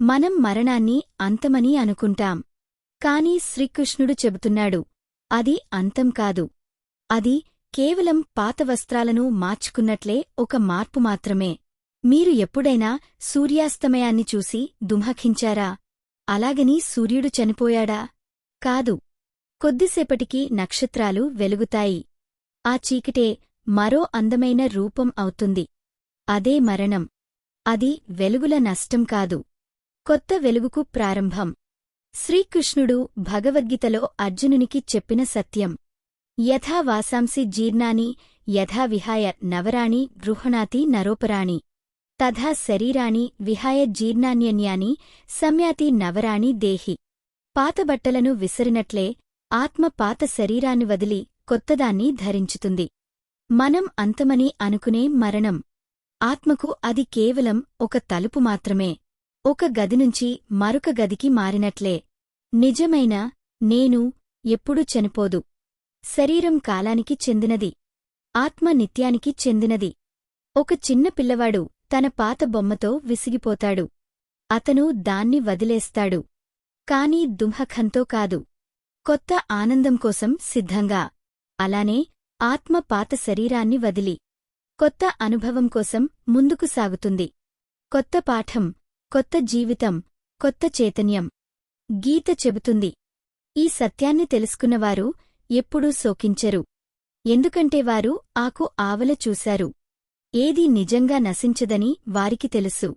మనం మరణాన్ని అంతమని అనుకుంటాం. కాని శ్రీకృష్ణుడు చెబుతున్నాడు అది అంతం కాదు. అది కేవలం పాత వస్త్రాలను మార్చుకున్నట్లే ఒక మార్పు మాత్రమే. మీరు ఎప్పుడైనా సూర్యాస్తమయాన్ని చూసి దుమఖించారా అలాగని సూర్యుడు చనిపోయాడా? కాదు. కొద్దిసేపటికి నక్షత్రాలు వెలుగుతాయి. ఆ చీకటే మరో అందమైన రూపం అవుతుంది. అదే మరణం. అది వెలుగుల నష్టం కాదు. కొత్త వెలుగుకు ప్రారంభం. శ్రీకృష్ణుడు భగవద్గీతలో అర్జునునికి చెప్పిన సత్యం. యథా వాసాంసి జీర్ణాని యథా విహాయ నవరాణి గృహణాతి నరోపరాణి. తథా శరీరాణి విహాయ జీర్ణాన్యన్యాని సమ్యాతి నవరాణి దేహి. పాతబట్టలను విసరినట్లే ఆత్మ పాత శరీరాన్ని వదిలి కొత్తదాన్ని ధరించుతుంది. మనం అంతమని అనుకునే మరణం. ఆత్మకు అది కేవలం ఒక తలుపు మాత్రమే. ఒక గది నుంచి మరొక గదికి మారినట్లే. నిజమైన నేను ఎప్పుడూ చనిపోదు. శరీరం కాలానికి చెందినది. ఆత్మ నిత్యానికి చెందినది. ఒక చిన్న పిల్లవాడు తన పాత బొమ్మతో విసిగిపోతాడు. అతను దాన్ని వదిలేస్తాడు. కాని దుంహఖంతో కాదు. కొత్త ఆనందం కోసం సిద్ధంగా. అలానే ఆత్మ పాత శరీరాన్ని వదిలి. కొత్త అనుభవం కోసం ముందుకు సాగుతుంది. కొత్త పాఠం కొత్త జీవితం కొత్త చైతన్యం. గీత చెబుతుంది. ఈ సత్యాన్ని తెలుసుకున్నవారు ఎప్పుడూ శోకించరు. ఎందుకంటే వారు ఆకు ఆవల చూశారు. ఏది నిజంగా నశించదని వారికి తెలుసు.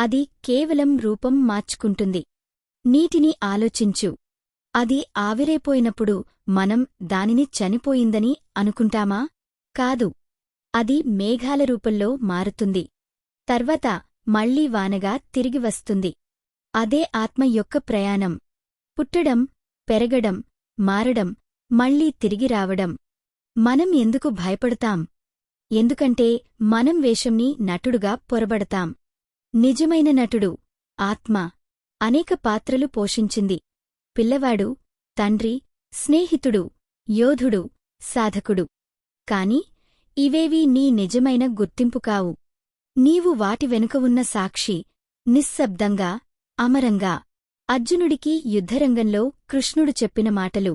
అది కేవలం రూపం మార్చుకుంటుంది. నీటిని ఆలోచించు. అది ఆవిరైపోయినప్పుడు మనం దానిని చనిపోయిందని అనుకుంటామా? కాదు. అది మేఘాల రూపంలో మారుతుంది. తర్వాత మళ్ళీ వానగా తిరిగి వస్తుంది. అదే ఆత్మ యొక్క ప్రయాణం. పుట్టడం పెరగడం మారడం మళ్ళీ తిరిగి రావడం. మనం ఎందుకు భయపడతాం? ఎందుకంటే మనం వేషంని నటుడుగా పొరబడతాం. నిజమైన నటుడు ఆత్మ అనేక పాత్రలు పోషించింది. పిల్లవాడు తండ్రి స్నేహితుడు యోధుడు సాధకుడు. కాని ఇవేవీ నీ నిజమైన గుర్తింపు కావు. నీవు వాటి వెనుక ఉన్న సాక్షి నిశ్శబ్దంగా అమరంగా అర్జునుడికి యుద్ధరంగంలో కృష్ణుడు చెప్పిన మాటలు.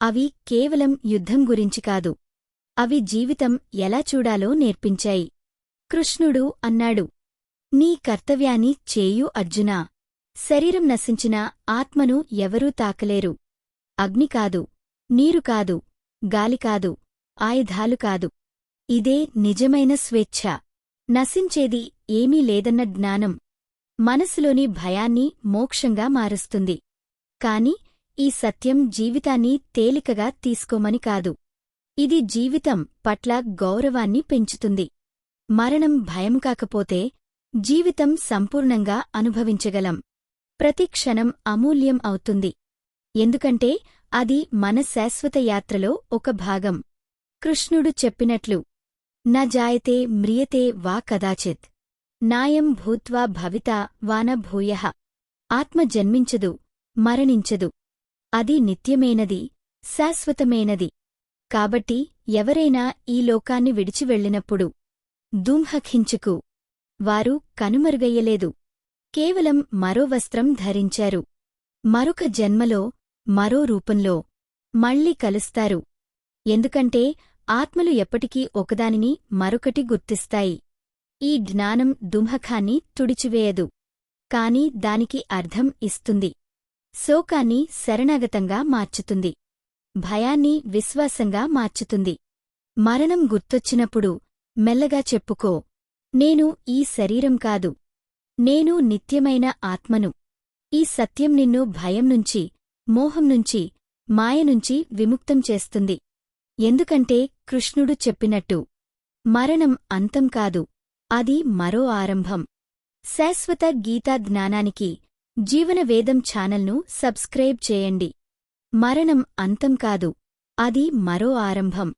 అవి కేవలం యుద్ధం గురించి కాదు. అవి జీవితం ఎలా చూడాలో నేర్పించాయి. కృష్ణుడు అన్నాడు నీ కర్తవ్యాన్ని చేయు అర్జునా. శరీరం నశించిన ఆత్మను ఎవరూ తాకలేరు. అగ్ని కాదు నీరు కాదు గాలి కాదు ఆయుధాలు కాదు. ఇదే నిజమైన స్వేచ్ఛ. నశించేది ఏమీ లేదన్న జ్ఞానం మనసులోని భయాన్ని మోక్షంగా మారుస్తుంది. కాని ఈ సత్యం జీవితాన్ని తేలికగా తీసుకోమని కాదు. ఇది జీవితం పట్ల గౌరవాన్ని పెంచుతుంది. మరణం భయం కాకపోతే జీవితం సంపూర్ణంగా అనుభవించగలం. ప్రతి క్షణం అమూల్యం అవుతుంది. ఎందుకంటే అది మన శాశ్వత యాత్రలో ఒక భాగం. కృష్ణుడు చెప్పినట్లు న జాయతే మ్రియతే వా కదాచిత్. నాయం భూత్వా భవితా వాన భూయ ఆత్మ జన్మించదు మరణించదు. అది నిత్యమేనది శాశ్వతమేనది. కాబట్టి ఎవరైనా ఈ లోకాన్ని విడిచి వెళ్ళినప్పుడు దుంహఖించుకు వారు కనుమరుగయ్యలేదు. కేవలం మరో వస్త్రం ధరించారు. మరొక జన్మలో మరో రూపంలో మళ్ళీ కలుస్తారు. ఎందుకంటే ఆత్మలు ఎప్పటికీ ఒకదానిని మరొకటి గుర్తిస్తాయి. ఈ జ్ఞానం దుంహఖాన్ని తుడిచివేయదు. కాని దానికి అర్థం ఇస్తుంది. శోకాన్ని శరణాగతంగా మార్చుతుంది. భయాన్ని విశ్వాసంగా మార్చుతుంది. మరణం గుర్తొచ్చినప్పుడు మెల్లగా చెప్పుకో. నేను ఈ శరీరం కాదు. నేను నిత్యమైన ఆత్మను. ఈ సత్యం నిన్ను భయం నుంచి మోహం నుంచి మాయ నుంచి విముక్తం చేస్తుంది. ఎందుకంటే కృష్ణుడు చెప్పినట్టు మరణం అంతం కాదు అది మరో ఆరంభం. శాశ్వత గీతా జ్ఞానానికి జీవనవేదం ఛానల్ను సబ్స్క్రైబ్ చేయండి. మరణం అంతం కాదు అది మరో ఆరంభం.